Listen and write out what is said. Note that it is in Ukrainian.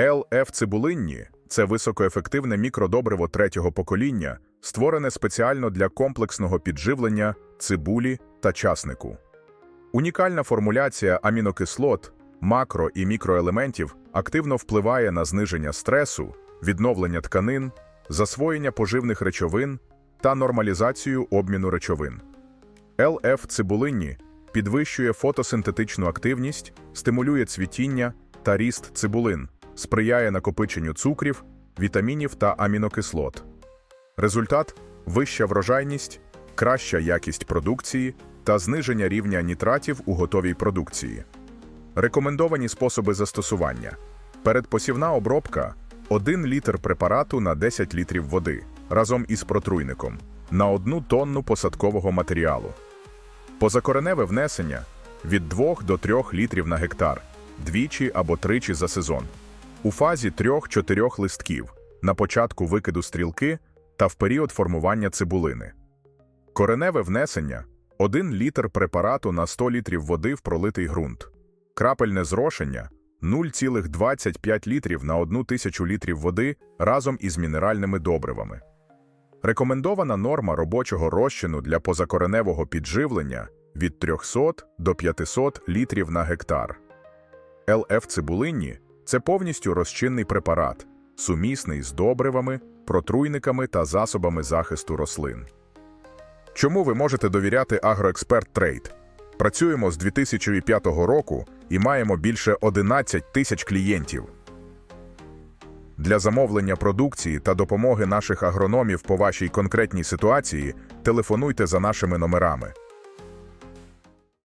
LF цибулинні це високоефективне мікродобриво третього покоління, створене спеціально для комплексного підживлення цибулі та часнику. Унікальна формуляція амінокислот, макро і мікроелементів активно впливає на зниження стресу, відновлення тканин, засвоєння поживних речовин та нормалізацію обміну речовин. ЛФ цибулинні підвищує фотосинтетичну активність, стимулює цвітіння та ріст цибулин, сприяє накопиченню цукрів, вітамінів та амінокислот. Результат вища врожайність, краща якість продукції та зниження рівня нітратів у готовій продукції. Рекомендовані способи застосування: передпосівна обробка 1 літр препарату на 10 літрів води разом із протруйником на 1 тонну посадкового матеріалу. Позакореневе внесення від 2 до 3 літрів на гектар, двічі або тричі за сезон. У фазі 3-4 листків на початку викиду стрілки та в період формування цибулини. Кореневе внесення 1 літр препарату на 100 літрів води в пролитий ґрунт. Крапельне зрошення 0,25 літрів на 1 тисячу літрів води разом із мінеральними добривами. Рекомендована норма робочого розчину для позакореневого підживлення від 300 до 500 літрів на гектар. ЛФ цибулинні це повністю розчинний препарат, сумісний з добривами, протруйниками та засобами захисту рослин. Чому ви можете довіряти Агроексперт Трейд? Працюємо з 2005 року і маємо більше 11 тисяч клієнтів. Для замовлення продукції та допомоги наших агрономів по вашій конкретній ситуації телефонуйте за нашими номерами